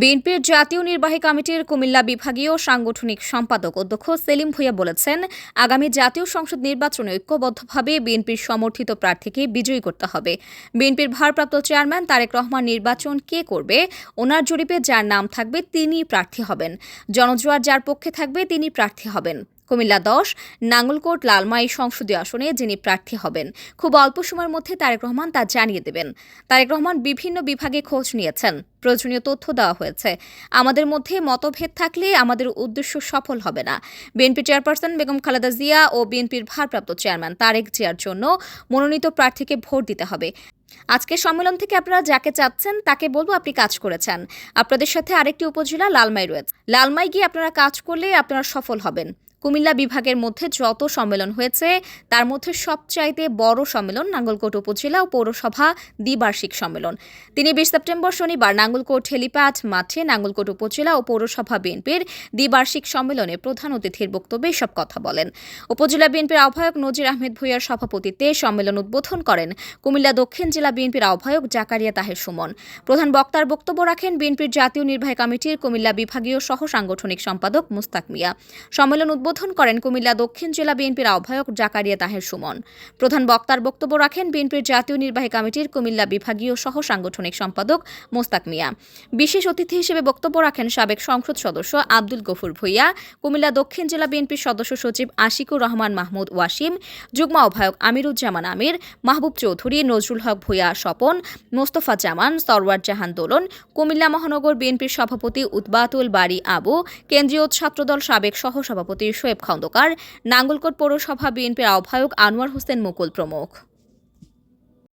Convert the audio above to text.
বিএনপির জাতীয় নির্বাহী কমিটির কুমিল্লা বিভাগীয় সাংগঠনিক সম্পাদক অধ্যক্ষ সেলিম ভুইয়া বলেছেন, আগামী জাতীয় সংসদ নির্বাচনে ঐক্যবদ্ধভাবে বিএনপির সমর্থিত প্রার্থীকে বিজয়ী করতে হবে। বিএনপির ভারপ্রাপ্ত চেয়ারম্যান তারেক রহমান নির্বাচন কে করবে, ওনার জরিপে যার নাম থাকবে তিনি প্রার্থী হবেন। জনজোয়ার যার পক্ষে থাকবে তিনি প্রার্থী হবেন। কুমিল্লা দশ, নাঙ্গলকোট লালমাই সংসদীয় আসনে যিনি প্রার্থী হবেন। খুব অল্প সময়ের মধ্যে তারেক রহমান তা জানিয়ে দেবেন। তারেক রহমান বিভিন্ন বিভাগে খোঁজ নিয়েছেন। প্রয়োজনীয় তথ্য দেওয়া হয়েছে। আমাদের মধ্যে মতভেদ থাকলে আমাদের উদ্দেশ্য সফল হবে না। বিএনপি চেয়ারপারসন বেগম খালেদা জিয়া ও বিএনপির ভারপ্রাপ্ত চেয়ারম্যান তারেক জিয়ার জন্য মনোনীত প্রার্থীকে ভোট দিতে হবে। আজকের সম্মেলন থেকে আপনারা যাকে চাচ্ছেন তাকে বলব আপনি কাজ করেছেন। আপনাদের সাথে আরেকটি উপজেলা লালমাই রয়েছে। লালমাই গিয়ে আপনারা কাজ করলে আপনারা সফল হবেন। কুমিল্লা বিভাগের মধ্যে যত সম্মেলন হয়েছে, তার মধ্যে সবচাইতে বড় সম্মেলন নাঙ্গলকোট উপজেলা ও পৌরসভা দ্বিবার্ষিক সম্মেলন। তিনি বিশ সেপ্টেম্বর শনিবার নাঙ্গলকোট হেলিপ্যাড মাঠে নাঙ্গলকোট উপজেলা ও পৌরসভা বিএনপির দ্বিবার্ষিক সম্মেলনে প্রধান অতিথির বক্তব্যে সব কথা বলেন। উপজেলা বিএনপির আহ্বায়ক নজির আহমেদ ভূঁইয়ার সভাপতিত্বে সম্মেলন উদ্বোধন করেন কুমিল্লা দক্ষিণ জেলা বিএনপির আহ্বায়ক জাকারিয়া তাহের সুমন। প্রধান বক্তার বক্তব্য রাখেন বিএনপির জাতীয় নির্বাহী কমিটির কুমিল্লা বিভাগীয় সহ সাংগঠনিক সম্পাদক মুস্তাক মিয়া। সম্মেলন উদ্বোধন করেন কুমিল্লা দক্ষিণ জেলা বিএনপির আহ্বায়ক জাকারিয়া তাহের সুমন। প্রধান বক্তার বক্তব্য রাখেন বিএনপির জাতীয় নির্বাহী কমিটির কুমিল্লা বিভাগীয় সহ সাংগঠনিক সম্পাদক মোস্তাক মিয়া। বিশেষ অতিথি হিসেবে বক্তব্য রাখেন সাবেক সংসদ সদস্য আব্দুল গফুর ভুইয়া, কুমিল্লা দক্ষিণ জেলা বিএনপির সদস্য সচিব আশিকুর রহমান মাহমুদ ওয়াসিম, যুগ্ম আহ্বায়ক আমিরুজ্জামান আমির, মাহবুব চৌধুরী, নজরুল হক ভুইয়া স্বপন, মোস্তফা জামান, সরওয়ার জাহান দোলন, কুমিল্লা মহানগর বিএনপির সভাপতি উৎবাতুল বাড়ি আবু, কেন্দ্রীয় ছাত্রদল সাবেক সহসভাপতি শোয়েব খন্দকার। নাঙ্গলকোট পৌরসভা বিএনপির আহ্বায়ক আনোয়ার হোসেন মুকুল প্রমুখ।